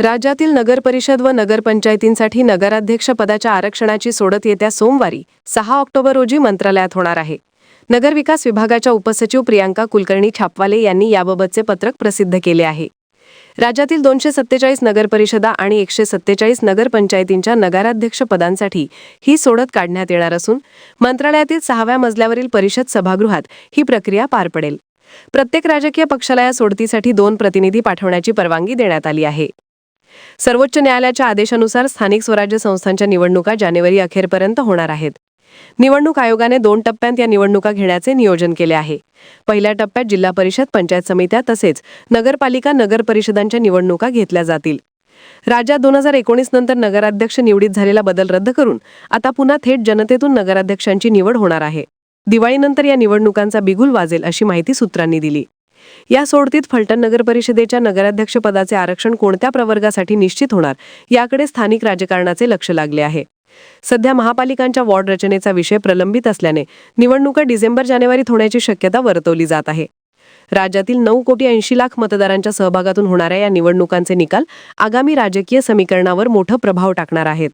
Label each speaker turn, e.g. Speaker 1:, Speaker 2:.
Speaker 1: राज्यातील नगरपरिषद व नगरपंचायतींसाठी नगराध्यक्ष पदाच्या आरक्षणाची सोडत येत्या सोमवारी सहा ऑक्टोबर रोजी मंत्रालयात होणार आहे. नगरविकास विभागाच्या उपसचिव प्रियांका कुलकर्णी छापवाले यांनी याबाबतचे पत्रक प्रसिद्ध केले आहे. राज्यातील दोनशे सत्तेचाळीस नगरपरिषदा आणि एकशे सत्तेचाळीस नगरपंचायतींच्या नगराध्यक्ष पदांसाठी ही सोडत काढण्यात येणार असून मंत्रालयातील सहाव्या मजल्यावरील परिषद सभागृहात ही प्रक्रिया पार पडेल. प्रत्येक राजकीय पक्षाला या सोडतीसाठी दोन प्रतिनिधी पाठवण्याची परवानगी देण्यात आली आहे. सर्वोच्च न्यायालयाच्या आदेशानुसार स्थानिक स्वराज्य संस्थांच्या निवडणुका जानेवारी अखेरपर्यंत होणार आहेत. निवडणूक आयोगाने दोन टप्प्यांत या निवडणुका घेण्याचे नियोजन केले आहे. पहिल्या टप्प्यात जिल्हा परिषद पंचायत समित्या तसेच नगरपालिका नगर परिषदांच्या निवडणुका घेतल्या जातील. राज्यात दोन हजार एकोणीस नंतर नगराध्यक्ष निवडीत झालेला बदल रद्द करून आता पुन्हा थेट जनतेतून नगराध्यक्षांची निवड होणार आहे. दिवाळीनंतर या निवडणुकांचा बिगुल वाजेल अशी माहिती सूत्रांनी दिली. या सोडतीत फलटण नगर परिषदेच्या नगराध्यक्षपदाचे आरक्षण कोणत्या प्रवर्गासाठी निश्चित होणार याकडे स्थानिक राजकारणाचे लक्ष लागले आहे. सध्या महापालिकांच्या वॉर्ड रचनेचा विषय प्रलंबित असल्याने निवडणुका डिसेंबर जानेवारीत होण्याची शक्यता वर्तवली जात आहे. राज्यातील नऊ कोटी ऐंशी लाख मतदारांच्या सहभागातून होणाऱ्या या निवडणुकांचे निकाल आगामी राजकीय समीकरणावर मोठा प्रभाव टाकणार आहेत.